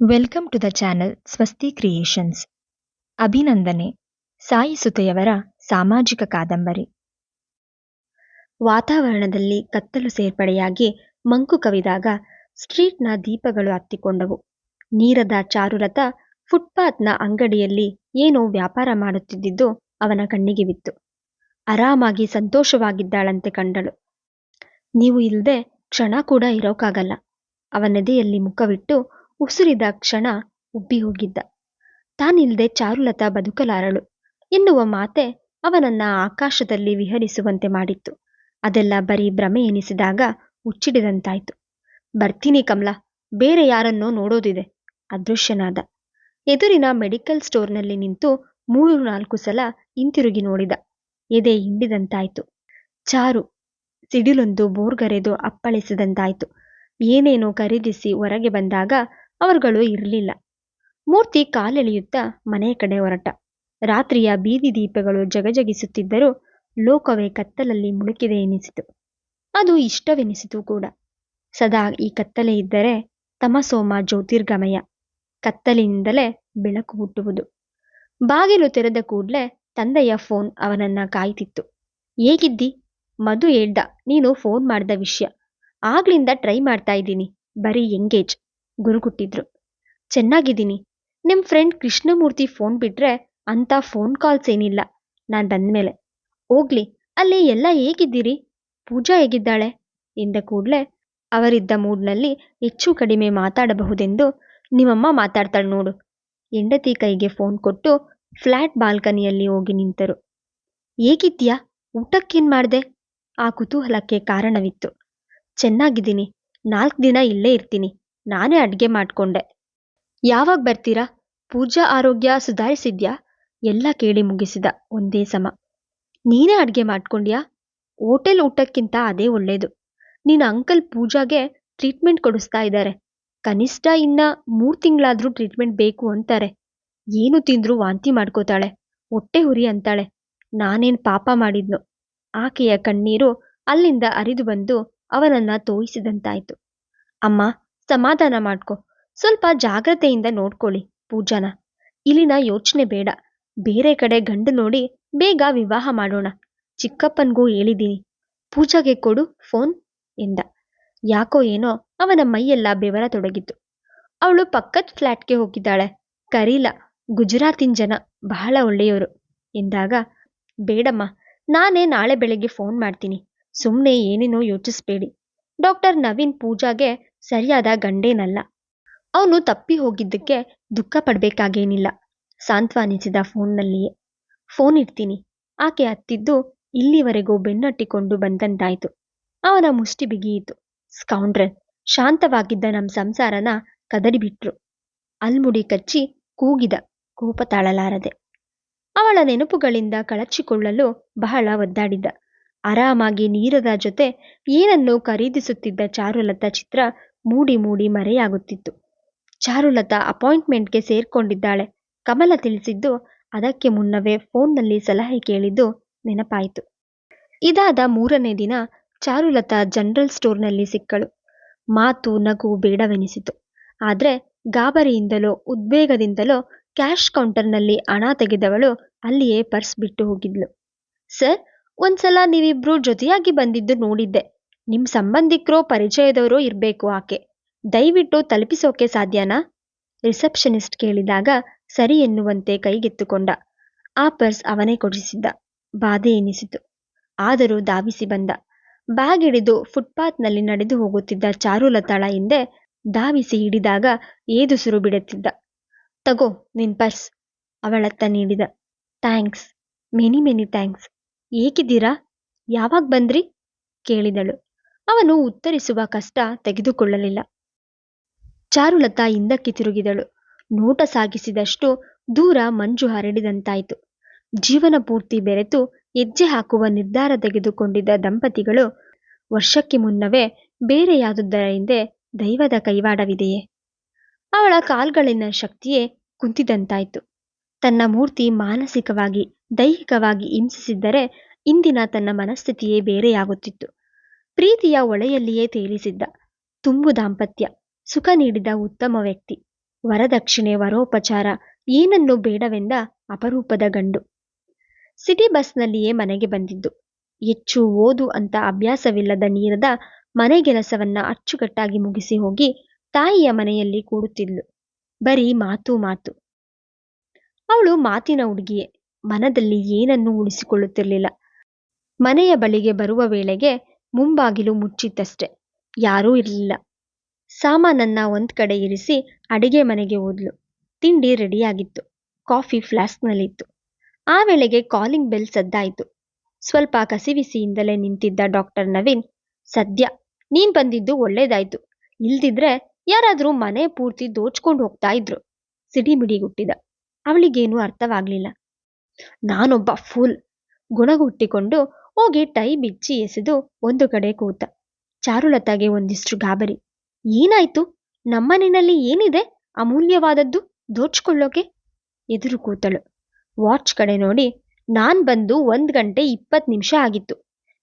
Welcome to the channel Swasti creations ಅಭಿನಂದನೆ ಸಾಯಿ ಸುತೆಯವರ ಸಾಮಾಜಿಕ ಕಾದಂಬರಿ ವಾತಾವರಣದಲ್ಲಿ ಕತ್ತಲು ಸೇರ್ಪಡೆಯಾಗಿ ಮಂಕು ಕವಿದಾಗ ಸ್ಟ್ರೀಟ್ನ ದೀಪಗಳು ಹತ್ತಿಕೊಂಡವು. ನೀರದ ಚಾರುರಥ ಫುಟ್ಪಾತ್ನ ಅಂಗಡಿಯಲ್ಲಿ ಏನೋ ವ್ಯಾಪಾರ ಮಾಡುತ್ತಿದ್ದುದು ಅವನ ಕಣ್ಣಿಗೆ ಬಿತ್ತು. ಆರಾಮಾಗಿ ಸಂತೋಷವಾಗಿದ್ದಾಳಂತೆ ಕಂಡಳು. ನೀವು ಇಲ್ಲದೆ ಕ್ಷಣ ಕೂಡ ಇರೋಕ್ಕಾಗಲ್ಲ ಅವನೆದೆಯಲ್ಲಿ ಮುಖವಿಟ್ಟು ಉಸಿರಿದ ಕ್ಷಣ ಉಬ್ಬಿ ಹೋಗಿದ್ದ. ತಾನಿಲ್ದೆ ಚಾರುಲತಾ ಬದುಕಲಾರಳು. ಎನ್ನುವ ಮಾತೆ ಅವನನ್ನ ಆಕಾಶದಲ್ಲಿ ವಿಹರಿಸುವಂತೆ ಮಾಡಿತ್ತು. ಅದೆಲ್ಲ ಬರೀ ಭ್ರಮೆ ಎನಿಸಿದಾಗ ಹುಚ್ಚಿಡಿದಂತಾಯ್ತು. ಬರ್ತೀನಿ ಕಮಲ, ಬೇರೆ ಯಾರನ್ನೋ ನೋಡೋದಿದೆ, ಅದೃಶ್ಯನಾದ. ಎದುರಿನ ಮೆಡಿಕಲ್ ಸ್ಟೋರ್ನಲ್ಲಿ ನಿಂತು ಮೂರು ನಾಲ್ಕು ಸಲ ಹಿಂತಿರುಗಿ ನೋಡಿದ. ಎದೆ ಹಿಂಡಿದಂತಾಯ್ತು. ಚಾರು, ಸಿಡಿಲೊಂದು ಬೋರ್ಗರೆದು ಅಪ್ಪಳಿಸಿದಂತಾಯ್ತು. ಏನೇನೋ ಖರೀದಿಸಿ ಹೊರಗೆ ಬಂದಾಗ ಅವರುಗಳು ಇರಲಿಲ್ಲ. ಮೂರ್ತಿ ಕಾಲೆಳೆಯುತ್ತಾ ಮನೆಯ ಕಡೆ ಹೊರಟ. ರಾತ್ರಿಯ ಬೀದಿ ದೀಪಗಳು ಜಗಜಗಿಸುತ್ತಿದ್ದರೂ ಲೋಕವೇ ಕತ್ತಲಲ್ಲಿ ಮುಳುಕಿದೆ ಎನಿಸಿತು. ಅದು ಇಷ್ಟವೆನಿಸಿತು ಕೂಡ. ಸದಾ ಈ ಕತ್ತಲೆ ಇದ್ದರೆ ತಮಸೋಮ ಜ್ಯೋತಿರ್ಗಮಯ. ಕತ್ತಲಿನಿಂದಲೇ ಬೆಳಕು ಹುಟ್ಟುವುದು. ಬಾಗಿಲು ತೆರೆದ ಕೂಡಲೇ ತಂದೆಯ ಫೋನ್ ಅವನನ್ನ ಕಾಯ್ತಿತ್ತು. ಹೇಗಿದ್ದಿ? ಮಧು ಹೇಳ್ದ, ನೀನು ಫೋನ್ ಮಾಡಿದ ವಿಷಯ. ಆಗ್ಲಿಂದ ಟ್ರೈ ಮಾಡ್ತಾ ಇದ್ದೀನಿ. ಬರೀ ಎಂಗೇಜ್. ಗುರುಗುಟ್ಟಿದ್ರು ಚೆನ್ನಾಗಿದ್ದೀನಿ. ನಿಮ್ಮ ಫ್ರೆಂಡ್ ಕೃಷ್ಣಮೂರ್ತಿ ಫೋನ್ ಬಿಟ್ರೆ ಅಂತ ಫೋನ್ ಕಾಲ್ಸ್ ಏನಿಲ್ಲ. ನಾನು ಬಂದ್ಮೇಲೆ, ಹೋಗ್ಲಿ, ಅಲ್ಲಿ ಎಲ್ಲ ಹೇಗಿದ್ದೀರಿ? ಪೂಜಾ ಹೇಗಿದ್ದಾಳೆ? ಎಂದ ಕೂಡಲೇ, ಅವರಿದ್ದ ಮೂಡ್ನಲ್ಲಿ ಹೆಚ್ಚು ಕಡಿಮೆ ಮಾತಾಡಬಹುದೆಂದು ನಿಮ್ಮಮ್ಮ ಮಾತಾಡ್ತಾಳೆ ನೋಡು. ಹೆಂಡತಿ ಕೈಗೆ ಫೋನ್ ಕೊಟ್ಟು ಫ್ಲ್ಯಾಟ್ ಬಾಲ್ಕನಿಯಲ್ಲಿ ಹೋಗಿ ನಿಂತರು. ಹೇಗಿದ್ಯಾ ಊಟಕ್ಕೇನು ಮಾಡಿದೆ? ಆ ಕುತೂಹಲಕ್ಕೆ ಕಾರಣವಿತ್ತು. ಚೆನ್ನಾಗಿದ್ದೀನಿ. ನಾಲ್ಕು ದಿನ ಇಲ್ಲೇ ಇರ್ತೀನಿ. ನಾನೇ ಅಡ್ಗೆ ಮಾಡ್ಕೊಂಡೆ. ಯಾವಾಗ ಬರ್ತೀರಾ? ಪೂಜಾ ಆರೋಗ್ಯ ಸುಧಾರಿಸಿದ್ಯಾ? ಎಲ್ಲ ಕೇಳಿ ಮುಗಿಸಿದ ಒಂದೇ ಸಮ. ನೀನೇ ಅಡ್ಗೆ ಮಾಡ್ಕೊಂಡ್ಯಾ? ಹೋಟೆಲ್ ಊಟಕ್ಕಿಂತ ಅದೇ ಒಳ್ಳೇದು. ನಿನ್ನ ಅಂಕಲ್ ಪೂಜಾಗೆ ಟ್ರೀಟ್ಮೆಂಟ್ ಕೊಡಿಸ್ತಾ ಇದ್ದಾರೆ ಕನಿಷ್ಠ ಇನ್ನ ಮೂರು ತಿಂಗಳಾದರೂ ಟ್ರೀಟ್ಮೆಂಟ್ ಬೇಕು ಅಂತಾರೆ. ಏನು ತಿಂದ್ರೂ ವಾಂತಿ ಮಾಡ್ಕೋತಾಳೆ. ಹೊಟ್ಟೆ ಹುರಿ ಅಂತಾಳೆ. ನಾನೇನ್ ಪಾಪ ಮಾಡಿದ್ನು? ಆಕೆಯ ಕಣ್ಣೀರು ಅಲ್ಲಿಂದ ಅರಿದು ಬಂದು ಅವನನ್ನ ತೋಯಿಸಿದಂತಾಯ್ತು. ಅಮ್ಮ ಸಮಾಧಾನ ಮಾಡ್ಕೊ. ಸ್ವಲ್ಪ ಜಾಗ್ರತೆಯಿಂದ ನೋಡ್ಕೊಳ್ಳಿ ಪೂಜಾನ. ಇಲ್ಲಿನ ಯೋಚನೆ ಬೇಡ. ಬೇರೆ ಕಡೆ ಗಂಡು ನೋಡಿ ಬೇಗ ವಿವಾಹ ಮಾಡೋಣ. ಚಿಕ್ಕಪ್ಪನ್ಗೂ ಹೇಳಿದ್ದೀನಿ ಪೂಜಾಗೆ ಕೊಡು ಫೋನ್ ಎಂದ. ಯಾಕೋ ಏನೋ ಅವನ ಮೈಯೆಲ್ಲ ಬೆವರ ತೊಡಗಿತ್ತು. ಅವಳು ಪಕ್ಕದ ಫ್ಲ್ಯಾಟ್ಗೆ ಹೋಗಿದ್ದಾಳೆ. ಕರೀಲ, ಗುಜರಾತಿನ ಜನ ಬಹಳ ಒಳ್ಳೆಯವರು ಎಂದಾಗ, ಬೇಡಮ್ಮ, ನಾನೇ ನಾಳೆ ಬೆಳಗ್ಗೆ ಫೋನ್ ಮಾಡ್ತೀನಿ. ಸುಮ್ಮನೆ ಏನೇನೋ ಯೋಚಿಸ್ಬೇಡಿ. ಡಾಕ್ಟರ್ ನವೀನ್ ಪೂಜಾಗೆ ಸರಿಯಾದ ಗಂಡೇನಲ್ಲ. ಅವನು ತಪ್ಪಿ ಹೋಗಿದ್ದಕ್ಕೆ ದುಃಖ ಪಡಬೇಕಾಗೇನಿಲ್ಲ. ಸಾಂತ್ವನಿಸಿದ ಫೋನ್ನಲ್ಲಿಯೇ. ಫೋನ್ ಇಡ್ತೀನಿ. ಆಕೆ ಹತ್ತಿದ್ದು ಇಲ್ಲಿವರೆಗೂ ಬೆನ್ನಟ್ಟಿಕೊಂಡು ಬಂದಂತಾಯ್ತು. ಅವನ ಮುಷ್ಟಿ ಬಿಗಿಯಿತು. ಸ್ಕೌಂಡ್ರನ್ ಶಾಂತವಾಗಿದ್ದ ನಮ್ಮ ಸಂಸಾರನ ಕದಡಿಬಿಟ್ರು. ಅಲ್ಮುಡಿ ಕಚ್ಚಿ ಕೂಗಿದ ಕೋಪ ತಾಳಲಾರದೆ. ಅವಳ ನೆನಪುಗಳಿಂದ ಕಳಚಿಕೊಳ್ಳಲು ಬಹಳ ಒದ್ದಾಡಿದ್ದ ಆರಾಮಾಗಿ ನೀರದ ಜೊತೆ ಏನನ್ನು ಖರೀದಿಸುತ್ತಿದ್ದ ಚಾರುಲತಾ ಚಿತ್ರ ಮೂಡಿ ಮೂಡಿ ಮರೆಯಾಗುತ್ತಿತ್ತು. ಚಾರುಲತಾ ಅಪಾಯಿಂಟ್ಮೆಂಟ್ಗೆ ಸೇರ್ಕೊಂಡಿದ್ದಾಳೆ. ಕಮಲ ತಿಳಿಸಿದ್ದು, ಅದಕ್ಕೆ ಮುನ್ನವೇ ಫೋನ್ನಲ್ಲಿ ಸಲಹೆ ಕೇಳಿದ್ದು ನೆನಪಾಯಿತು. ಇದಾದ ಮೂರನೇ ದಿನ ಚಾರುಲತಾ ಜನರಲ್ ಸ್ಟೋರ್ನಲ್ಲಿ ಸಿಕ್ಕಳು. ಮಾತು ನಗು ಬೇಡವೆನಿಸಿತು. ಆದರೆ ಗಾಬರಿಯಿಂದಲೋ, ಉದ್ವೇಗದಿಂದಲೋ ಕ್ಯಾಶ್ ಕೌಂಟರ್ನಲ್ಲಿ ಹಣ ತೆಗೆದವಳು ಅಲ್ಲಿಯೇ ಪರ್ಸ್ ಬಿಟ್ಟು ಹೋಗಿದ್ಲು. ಸರ್, ಒಂದ್ಸಲ ನೀವಿಬ್ರು ಜೊತೆಯಾಗಿ ಬಂದಿದ್ದು ನೋಡಿದ್ದೆ. ನಿಮ್ಮ ಸಂಬಂಧಿಕರೋ ಪರಿಚಯದವರೋ ಇರಬೇಕು ಆಕೆ. ದಯವಿಟ್ಟು ತಲುಪಿಸೋಕೆ ಸಾಧ್ಯನಾ? ರಿಸೆಪ್ಷನಿಸ್ಟ್ ಕೇಳಿದಾಗ ಸರಿ ಎನ್ನುವಂತೆ ಕೈಗೆತ್ತುಕೊಂಡ. ಆ ಪರ್ಸ್ ಅವನೇ ಕೊಡಿಸಿದ್ದ. ಬಾಧೆ ಎನಿಸಿತು. ಆದರೂ ಧಾವಿಸಿ ಬಂದ. ಬ್ಯಾಗ್ ಹಿಡಿದು ಫುಟ್ಪಾತ್ನಲ್ಲಿ ನಡೆದು ಹೋಗುತ್ತಿದ್ದ ಚಾರುಲತಾಳ ಹಿಂದೆ ಧಾವಿಸಿ ಹಿಡಿದಾಗ ಏದುಸುರು ಬಿಡುತ್ತಿದ್ದ. ತಗೋ ನಿನ್ ಪರ್ಸ್, ಅವಳತ್ತ ನೀಡಿದ. Thanks, many many thanks. ಏಕಿದ್ದೀರಾ? ಯಾವಾಗ ಬಂದ್ರಿ? ಕೇಳಿದಳು. ಅವನು ಉತ್ತರಿಸುವ ಕಷ್ಟ ತೆಗೆದುಕೊಳ್ಳಲಿಲ್ಲ. ಚಾರುಲತಾ ಹಿಂದಕ್ಕೆ ತಿರುಗಿದಳು. ನೋಟ ಸಾಗಿಸಿದಷ್ಟು ದೂರ ಮಂಜು ಹರಡಿದಂತಾಯಿತು. ಜೀವನ ಪೂರ್ತಿ ಬೆರೆತು ಹೆಜ್ಜೆ ಹಾಕುವ ನಿರ್ಧಾರ ತೆಗೆದುಕೊಂಡಿದ್ದ ದಂಪತಿಗಳು, ವರ್ಷಕ್ಕೆ ಮುನ್ನವೇ ಬೇರೆಯಾದುದರ ಹಿಂದೆ ದೈವದ ಕೈವಾಡವಿದೆಯೇ? ಅವಳ ಕಾಲ್ಗಳಿನ ಶಕ್ತಿಯೇ ಕುಂತಿದಂತಾಯ್ತು. ತನ್ನ ಮೂರ್ತಿ ಮಾನಸಿಕವಾಗಿ, ದೈಹಿಕವಾಗಿ ಹಿಂಸಿಸಿದ್ದರೆ ಇಂದಿನ ತನ್ನ ಮನಸ್ಥಿತಿಯೇ ಬೇರೆಯಾಗುತ್ತಿತ್ತು. ಪ್ರೀತಿಯ ಒಳೆಯಲ್ಲಿಯೇ ತೇಲಿಸಿದ್ದ ತುಂಬು ದಾಂಪತ್ಯ, ಸುಖ ನೀಡಿದ ಉತ್ತಮ ವ್ಯಕ್ತಿ. ವರದಕ್ಷಿಣೆ, ವರೋಪಚಾರ ಏನನ್ನು ಬೇಡವೆಂದ ಅಪರೂಪದ ಗಂಡು. ಸಿಟಿ ಬಸ್ನಲ್ಲಿಯೇ ಮನೆಗೆ ಬಂದಿದ್ದು. ಹೆಚ್ಚು ಓದು ಅಂತ ಅಭ್ಯಾಸವಿಲ್ಲದ ನೀರದ ಮನೆಗೆಲಸವನ್ನ ಅಚ್ಚುಕಟ್ಟಾಗಿ ಮುಗಿಸಿ ಹೋಗಿ ತಾಯಿಯ ಮನೆಯಲ್ಲಿ ಕೂಡುತ್ತಿದ್ಲು. ಬರೀ ಮಾತು ಮಾತು. ಅವಳು ಮಾತಿನ ಹುಡುಗಿಯೇ. ಮನದಲ್ಲಿ ಏನನ್ನೂ ಉಳಿಸಿಕೊಳ್ಳುತ್ತಿರಲಿಲ್ಲ. ಮನೆಯ ಬಳಿಗೆ ಬರುವ ವೇಳೆಗೆ ಮುಂಬಾಗಿಲು ಮುಚ್ಚಿತ್ತಷ್ಟೆ. ಯಾರೂ ಇರಲಿಲ್ಲ. ಸಾಮಾನನ್ನ ಒಂದ್ ಕಡೆ ಇರಿಸಿ ಅಡಿಗೆ ಮನೆಗೆ ಹೋದ್ಲು. ತಿಂಡಿ ರೆಡಿಯಾಗಿತ್ತು. ಕಾಫಿ ಫ್ಲಾಸ್ಕ್ನಲ್ಲಿತ್ತು. ಆ ವೇಳೆಗೆ ಕಾಲಿಂಗ್ ಬೆಲ್ ಸದ್ದಾಯಿತು. ಸ್ವಲ್ಪ ಕಸಿವಿಸಿಯಿಂದಲೇ ನಿಂತಿದ್ದ ಡಾಕ್ಟರ್ ನವೀನ್, ಸದ್ಯ, ನೀನ್ ಬಂದಿದ್ದು ಒಳ್ಳೇದಾಯ್ತು. ಇಲ್ದಿದ್ರೆ ಯಾರಾದ್ರೂ ಮನೆ ಪೂರ್ತಿ ದೋಚ್ಕೊಂಡು ಹೋಗ್ತಾ ಇದ್ರು. ಸಿಡಿಮಿಡಿಗುಟ್ಟಿದ ಅವಳಿಗೇನೂ ಅರ್ಥವಾಗ್ಲಿಲ್ಲ. ನಾನೊಬ್ಬ ಫೂಲ್. ಗುಣಗುಟ್ಟಿಕೊಂಡು ಹೋಗಿ ಟೈ ಬಿಚ್ಚಿ ಎಸೆದು ಒಂದು ಕಡೆ ಕೂತ. ಚಾರುಲತಾಗೆ ಒಂದಿಷ್ಟು ಗಾಬರಿ. ಏನಾಯ್ತು? ನಮ್ಮನೆಯಲ್ಲಿ ಏನಿದೆ? ಅಮೂಲ್ಯವಾದದ್ದು ದೋಚ್ಕೊಳ್ಳೋಕೆ? ಎದುರು ಕೂತಳು. ವಾಚ್ ಕಡೆ ನೋಡಿ, ನಾನ್ ಬಂದು ಒಂದ್ ಗಂಟೆ ಇಪ್ಪತ್ ನಿಮಿಷ ಆಗಿತ್ತು.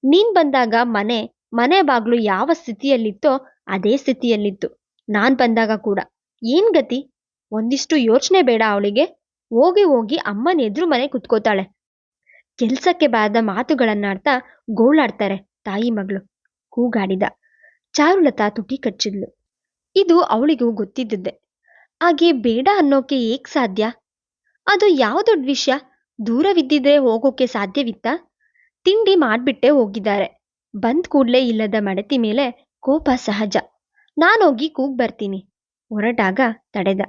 ನೀನ್ ಬಂದಾಗ ಮನೆ ಮನೆ ಬಾಗ್ಲು ಯಾವ ಸ್ಥಿತಿಯಲ್ಲಿತ್ತೋ ಅದೇ ಸ್ಥಿತಿಯಲ್ಲಿತ್ತು. ನಾನ್ ಬಂದಾಗ ಕೂಡ. ಏನ್ ಗತಿ? ಒಂದಿಷ್ಟು ಯೋಚನೆ ಬೇಡ ಅವಳಿಗೆ. ಹೋಗಿ ಹೋಗಿ ಅಮ್ಮನ ಎದುರು ಮನೆ ಕುತ್ಕೋತಾಳೆ. ಕೆಲ್ಸಕ್ಕೆ ಬಾರದ ಮಾತುಗಳನ್ನಾಡ್ತಾ ಗೋಳಾಡ್ತಾರೆ ತಾಯಿ ಮಗಳು. ಕೂಗಾಡಿದ ಚಾರುಲತಾ ತುಟಿ ಕಚ್ಚಿದ್ಲು. ಇದು ಅವಳಿಗೂ ಗೊತ್ತಿದ್ದದ್ದೇ. ಹಾಗೆ ಬೇಡ ಅನ್ನೋಕೆ ಏಕ್ ಸಾಧ್ಯ? ಅದು ಯಾವ ದೊಡ್ಡ ವಿಷಯ? ದೂರವಿದ್ದಿದ್ರೆ ಹೋಗೋಕೆ ಸಾಧ್ಯವಿತ್ತ? ತಿಂಡಿ ಮಾಡಿಬಿಟ್ಟೆ ಹೋಗಿದ್ದಾರೆ. ಬಂದ್ ಕೂಡ್ಲೇ ಇಲ್ಲದ ಮಡತಿ ಮೇಲೆ ಕೋಪ ಸಹಜ. ನಾನೋಗಿ ಕೂಗ್ ಬರ್ತೀನಿ. ಹೊರಟಾಗ ತಡೆದ.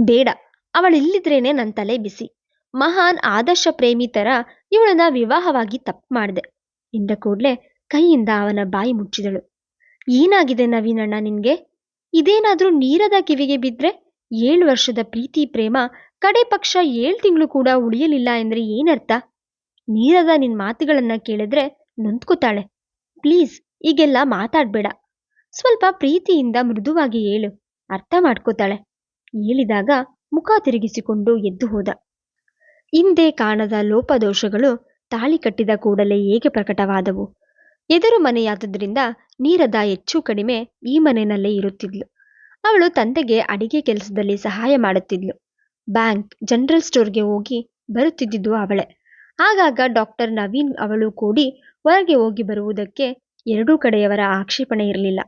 ಬೇಡ, ಅವಳಿಲ್ಲಿದ್ರೇನೆ ನನ್ನ ತಲೆ ಬಿಸಿ. ಮಹಾನ್ ಆದರ್ಶ ಪ್ರೇಮಿ ತರ ಇವಳನ್ನ ವಿವಾಹವಾಗಿ ತಪ್ಪು ಮಾಡಿದೆ. ಎಂದ ಕೂಡಲೇ ಕೈಯಿಂದ ಅವನ ಬಾಯಿ ಮುಚ್ಚಿದಳು. ಏನಾಗಿದೆ ನವೀನಣ್ಣ ನಿನಗೆ? ಇದೇನಾದ್ರೂ ನೀರದ ಕಿವಿಗೆ ಬಿದ್ರೆ ಏಳು ವರ್ಷದ ಪ್ರೀತಿ ಪ್ರೇಮ ಕಡೆ ಪಕ್ಷ ಏಳು ತಿಂಗಳು ಕೂಡ ಉಳಿಯಲಿಲ್ಲ ಎಂದ್ರೆ ಏನರ್ಥ? ನೀರದ ನಿನ್ ಮಾತುಗಳನ್ನ ಕೇಳಿದ್ರೆ ನೊಂದ್ಕೋತಾಳೆ. ಪ್ಲೀಸ್, ಈಗೆಲ್ಲ ಮಾತಾಡ್ಬೇಡ. ಸ್ವಲ್ಪ ಪ್ರೀತಿಯಿಂದ ಮೃದುವಾಗಿ ಹೇಳು ಅರ್ಥ ಮಾಡ್ಕೋತಾಳೆ. ಹೇಳಿದಾಗ ಮುಖ ತಿರುಗಿಸಿಕೊಂಡು ಎದ್ದು ಹೋದ. ಹಿಂದೆ ಕಾಣದ ಲೋಪದೋಷಗಳು ತಾಳಿ ಕಟ್ಟಿದ ಕೂಡಲೇ ಹೇಗೆ ಪ್ರಕಟವಾದವು? ಎದುರು ಮನೆಯಾದುದರಿಂದ ನೀರದ ಹೆಚ್ಚು ಕಡಿಮೆ ಈ ಮನೆಯಲ್ಲೇ ಇರುತ್ತಿದ್ಲು. ಅವಳು ತಂದೆಗೆ ಅಡಿಗೆ ಕೆಲಸದಲ್ಲಿ ಸಹಾಯ ಮಾಡುತ್ತಿದ್ಲು. ಬ್ಯಾಂಕ್, ಜನರಲ್ ಸ್ಟೋರ್ಗೆ ಹೋಗಿ ಬರುತ್ತಿದ್ದುದು ಅವಳೆ. ಆಗಾಗ ಡಾಕ್ಟರ್ ನವೀನ್ ಅವಳು ಕೂಡಿ ಹೊರಗೆ ಹೋಗಿ ಬರುವುದಕ್ಕೆ ಎರಡೂ ಕಡೆಯವರ ಆಕ್ಷೇಪಣೆ ಇರಲಿಲ್ಲ.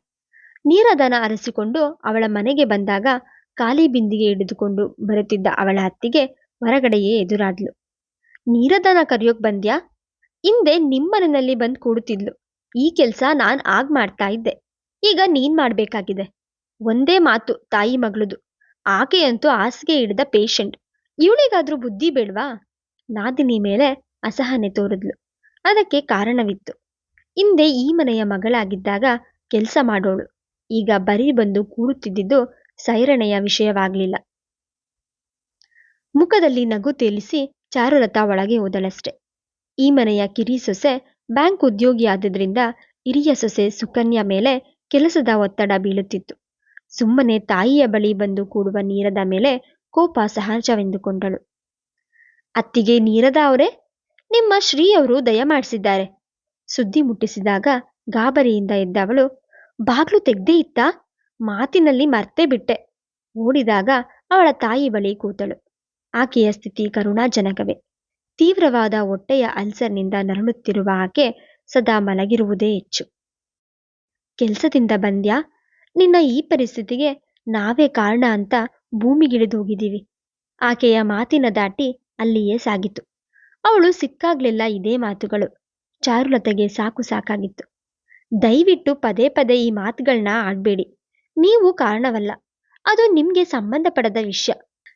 ನೀರದನ ಅರಸಿಕೊಂಡು ಅವಳ ಮನೆಗೆ ಬಂದಾಗ ಖಾಲಿ ಬಿಂದಿಗೆ ಹಿಡಿದುಕೊಂಡು ಬರುತ್ತಿದ್ದ ಅವಳ ಅತ್ತಿಗೆ ಹೊರಗಡೆಯೇ ಎದುರಾದ್ಲು. ನೀರದನ ಕರೆಯೋಕ್ ಬಂದ್ಯಾ? ಹಿಂದೆ ನಿಮ್ಮನೆಯಲ್ಲಿ ಬಂದು ಕೂಡುತ್ತಿದ್ಲು ಈ ಕೆಲಸ ನಾನ್ ಆಗ್ ಮಾಡ್ತಾ ಇದ್ದೆ. ಈಗ ನೀನ್ ಮಾಡ್ಬೇಕಾಗಿದೆ. ಒಂದೇ ಮಾತು, ತಾಯಿ ಮಗಳದು. ಆಕೆಯಂತೂ ಹಾಸಿಗೆ ಹಿಡಿದ ಪೇಷಂಟ್. ಇವಳಿಗಾದ್ರೂ ಬುದ್ಧಿ ಬೇಡ್ವಾ? ನಾದಿನಿ ಮೇಲೆ ಅಸಹನೆ ತೋರಿದ್ಲು. ಅದಕ್ಕೆ ಕಾರಣವಿತ್ತು. ಹಿಂದೆ ಈ ಮನೆಯ ಮಗಳಾಗಿದ್ದಾಗ ಕೆಲಸ ಮಾಡೋಳು. ಈಗ ಬರೀ ಬಂದು ಕೂಡುತ್ತಿದ್ದುದು ಸೈರಣೆಯ ವಿಷಯವಾಗ್ಲಿಲ್ಲ. ಮುಖದಲ್ಲಿ ನಗು ತೇಲಿಸಿ ಚಾರುಲತ ಒಳಗೆ ಹೋದಳಷ್ಟೆ. ಈ ಮನೆಯ ಕಿರಿ ಸೊಸೆ ಬ್ಯಾಂಕ್ ಉದ್ಯೋಗಿಯಾದ್ರಿಂದ ಹಿರಿಯ ಸೊಸೆ ಸುಕನ್ಯಾ ಮೇಲೆ ಕೆಲಸದ ಒತ್ತಡ ಬೀಳುತ್ತಿತ್ತು. ಸುಮ್ಮನೆ ತಾಯಿಯ ಬಳಿ ಬಂದು ಕೂಡುವ ನೀರದ ಮೇಲೆ ಕೋಪ ಸಹಜವೆಂದುಕೊಂಡಳು. ಅತ್ತಿಗೆ ನೀರದ ಅವರೇ? ನಿಮ್ಮ ಶ್ರೀಯವರು ದಯಮಾಡಿಸಿದ್ದಾರೆ ಸುದ್ದಿ ಮುಟ್ಟಿಸಿದಾಗ ಗಾಬರಿಯಿಂದ ಎದ್ದವಳು, ಬಾಗ್ಲು ತೆಗ್ದೇ ಇತ್ತಾ? ಮಾತಿನಲ್ಲಿ ಮರ್ತೇ ಬಿಟ್ಟೆ. ಓಡಿದಾಗ ಅವಳ ತಾಯಿ ಬಳಿ ಕೂತಳು. ಆಕೆಯ ಸ್ಥಿತಿ ಕರುಣಾಜನಕವೇ. ತೀವ್ರವಾದ ಹೊಟ್ಟೆಯ ಅಲ್ಸರ್ನಿಂದ ನರಳುತ್ತಿರುವ ಆಕೆ ಸದಾ ಮಲಗಿರುವುದೇ ಹೆಚ್ಚು. ಕೆಲ್ಸದಿಂದ ಬಂದ್ಯಾ? ನಿನ್ನ ಈ ಪರಿಸ್ಥಿತಿಗೆ ನಾವೇ ಕಾರಣ ಅಂತ ಭೂಮಿಗಿಳಿದು ಹೋಗಿದ್ದೀವಿ ಆಕೆಯ ಮಾತಿನ ದಾಟಿ ಅಲ್ಲಿಯೇ ಸಾಗಿತು. ಅವಳು ಸಿಕ್ಕಾಗ್ಲೆಲ್ಲ ಇದೇ ಮಾತುಗಳು. ಚಾರುಲತೆಗೆ ಸಾಕು ಸಾಕಾಗಿತ್ತು. ದಯವಿಟ್ಟು ಪದೇ ಪದೇ ಈ ಮಾತುಗಳನ್ನ ಆಡ್ಬೇಡಿ. ನೀವು ಕಾರಣವಲ್ಲ. ಅದು ನಿಮ್ಗೆ ಸಂಬಂಧಪಡದ ವಿಷಯ.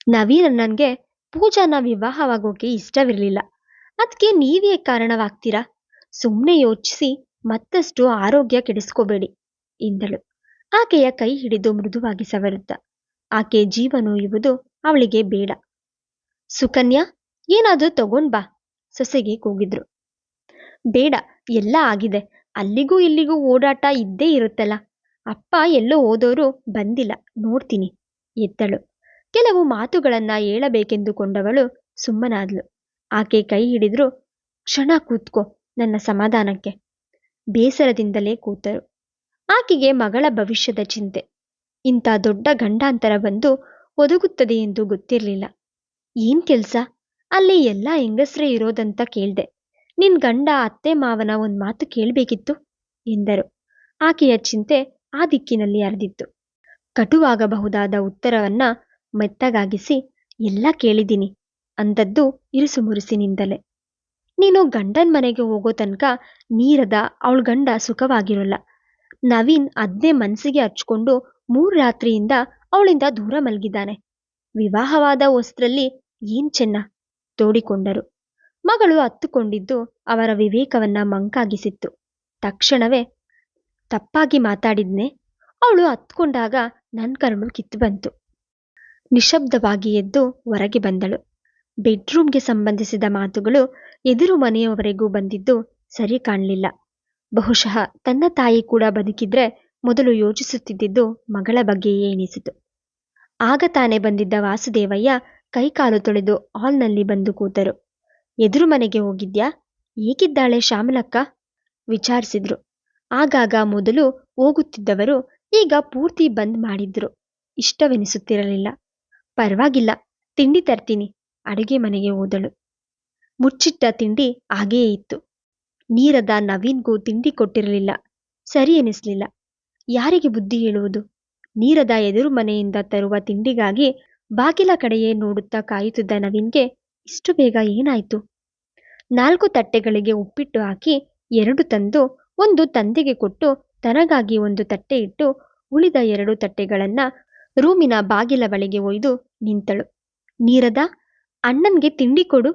ನವೀನಣ್ಣನ್ಗೆ ಪೂಜಾನ ವಿವಾಹವಾಗೋಕೆ ಇಷ್ಟವಿರಲಿಲ್ಲ. ಅದಕ್ಕೆ ನೀವೇ ಕಾರಣವಾಗ್ತೀರಾ? ಸುಮ್ಮನೆ ಯೋಚಿಸಿ ಮತ್ತಷ್ಟು ಆರೋಗ್ಯ ಕೆಡಿಸ್ಕೋಬೇಡಿ ಎಂದಳು ಆಕೆಯ ಕೈ ಹಿಡಿದು ಮೃದುವಾಗಿ ಸವರುತ್ತ. ಆಕೆ ಜೀವನೋಯುವುದು ಅವಳಿಗೆ ಬೇಡ. ಸುಕನ್ಯಾ, ಏನಾದ್ರೂ ತಗೊಂಡ್ ಬಾ, ಸೊಸೆಗೆ ಕೂಗಿದ್ರು. ಬೇಡ, ಎಲ್ಲ ಆಗಿದೆ. ಅಲ್ಲಿಗೂ ಇಲ್ಲಿಗೂ ಓಡಾಟ ಇದ್ದೇ ಇರುತ್ತಲ್ಲ. ಅಪ್ಪ ಎಲ್ಲೋ ಓದೋರು ಬಂದಿಲ್ಲ, ನೋಡ್ತೀನಿ ಎತ್ತಳು ಕೆಲವು ಮಾತುಗಳನ್ನ ಹೇಳಬೇಕೆಂದುಕೊಂಡವಳು ಸುಮ್ಮನಾದ್ಲು. ಆಕೆ ಕೈ ಹಿಡಿದ್ರು, ಕ್ಷಣ ಕೂತ್ಕೋ ನನ್ನ ಸಮಾಧಾನಕ್ಕೆ. ಬೇಸರದಿಂದಲೇ ಕೂತರು. ಆಕೆಗೆ ಮಗಳ ಭವಿಷ್ಯದ ಚಿಂತೆ. ಇಂಥ ದೊಡ್ಡ ಗಂಡಾಂತರ ಬಂದು ಒದಗುತ್ತದೆ ಎಂದು ಗೊತ್ತಿರಲಿಲ್ಲ. ಏನ್ ಕೆಲ್ಸ? ಅಲ್ಲಿ ಎಲ್ಲ ಹೆಂಗಸ್ರೇ ಇರೋದಂತ ಕೇಳ್ದೆ. ನಿನ್ ಗಂಡ ಅತ್ತೆ ಮಾವನ ಒಂದ್ ಮಾತು ಕೇಳ್ಬೇಕಿತ್ತು? ಎಂದರು. ಆಕೆಯ ಚಿಂತೆ ಆ ದಿಕ್ಕಿನಲ್ಲಿ ಹರಿದಿತ್ತು. ಕಟುವಾಗಬಹುದಾದ ಉತ್ತರವನ್ನ ಮೆತ್ತಗಾಗಿಸಿ ಎಲ್ಲ ಕೇಳಿದ್ದೀನಿ ಅಂದದ್ದು ಇರುಸು ಮುರುಸಿನಿಂದಲೇ ನೀನು ಗಂಡನ್ ಮನೆಗೆ ಹೋಗೋ ತನಕ ನೀರದ ಅವಳ ಗಂಡ ಸುಖವಾಗಿರೋಲ್ಲ. ನವೀನ್ ಅದ್ನೇ ಮನಸ್ಸಿಗೆ ಹಚ್ಕೊಂಡು ಮೂರು ರಾತ್ರಿಯಿಂದ ಅವಳಿಂದ ದೂರ ಮಲಗಿದ್ದಾನೆ. ವಿವಾಹವಾದ ವಸ್ತ್ರಲ್ಲಿ ಏನ್ ಚೆನ್ನ? ತೋಡಿಕೊಂಡರು. ಮಗಳು ಹತ್ತುಕೊಂಡಿದ್ದು ಅವರ ವಿವೇಕವನ್ನ ಮಂಕಾಗಿಸಿತ್ತು. ತಕ್ಷಣವೇ, ತಪ್ಪಾಗಿ ಮಾತಾಡಿದ್ನೆ. ಅವಳು ಹತ್ಕೊಂಡಾಗ ನನ್ ಕರುಳು ಕಿತ್ತು ಬಂತು. ನಿಶಬ್ದವಾಗಿ ಎದ್ದು ಹೊರಗೆ ಬಂದಳು. ಬೆಡ್ರೂಮ್ಗೆ ಸಂಬಂಧಿಸಿದ ಮಾತುಗಳು ಎದುರು ಮನೆಯವರೆಗೂ ಬಂದಿದ್ದು ಸರಿ ಕಾಣಲಿಲ್ಲ. ಬಹುಶಃ ತನ್ನ ತಾಯಿ ಕೂಡ ಬದುಕಿದ್ರೆ ಮೊದಲು ಯೋಚಿಸುತ್ತಿದ್ದಿದ್ದು ಮಗಳ ಬಗ್ಗೆಯೇ ಎನಿಸಿತು. ಆಗ ತಾನೇ ಬಂದಿದ್ದ ವಾಸುದೇವಯ್ಯ ಕೈಕಾಲು ತೊಳೆದು ಹಾಲ್ನಲ್ಲಿ ಬಂದು ಕೂತರು. ಎದುರು ಮನೆಗೆ ಹೋಗಿದ್ಯಾ? ಏಕಿದ್ದಾಳೆ ಶ್ಯಾಮಲಕ್ಕ? ವಿಚಾರಿಸಿದ್ರು. ಆಗಾಗ ಮೊದಲು ಹೋಗುತ್ತಿದ್ದವರು ಈಗ ಪೂರ್ತಿ ಬಂದ್ ಮಾಡಿದ್ರು. ಇಷ್ಟವೆನಿಸುತ್ತಿರಲಿಲ್ಲ. ಪರವಾಗಿಲ್ಲ, ತಿಂಡಿ ತರ್ತೀನಿ, ಅಡುಗೆ ಮನೆಗೆ ಹೋದಳು. ಮುಚ್ಚಿಟ್ಟ ತಿಂಡಿ ಹಾಗೆಯೇ ಇತ್ತು. ನೀರದ ನವೀನ್ಗೂ ತಿಂಡಿ ಕೊಟ್ಟಿರಲಿಲ್ಲ, ಸರಿ ಎನಿಸ್ಲಿಲ್ಲ. ಯಾರಿಗೆ ಬುದ್ಧಿ ಹೇಳುವುದು? ನೀರದ ಎದುರು ಮನೆಯಿಂದ ತರುವ ತಿಂಡಿಗಾಗಿ ಬಾಗಿಲ ಕಡೆಯೇ ನೋಡುತ್ತಾ ಕಾಯುತ್ತಿದ್ದ ನವೀನ್ಗೆ ಇಷ್ಟು ಬೇಗ ಏನಾಯ್ತು? ನಾಲ್ಕು ತಟ್ಟೆಗಳಿಗೆ ಉಪ್ಪಿಟ್ಟು ಹಾಕಿ ಎರಡು ತಂದು ಒಂದು ತಂದೆಗೆ ಕೊಟ್ಟು ತನಗಾಗಿ ಒಂದು ತಟ್ಟೆ ಇಟ್ಟು ಉಳಿದ ಎರಡು ತಟ್ಟೆಗಳನ್ನ ರೂಮಿನ ಬಾಗಿಲ ಬಳಿಗೆ ಒಯ್ದು ನಿಂತಳು. ನೀರದ, ಅಣ್ಣನ್ಗೆ ತಿಂಡಿ ಕೊಡು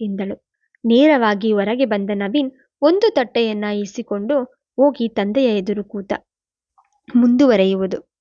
ಎಂದಳು. ನೇರವಾಗಿ ಹೊರಗೆ ಬಂದ ನವೀನ್ ಒಂದು ತಟ್ಟೆಯನ್ನ ಇರಿಸಿಕೊಂಡು ಹೋಗಿ ತಂದೆಯ ಎದುರು ಕೂತ. ಮುಂದುವರೆಯುವುದು.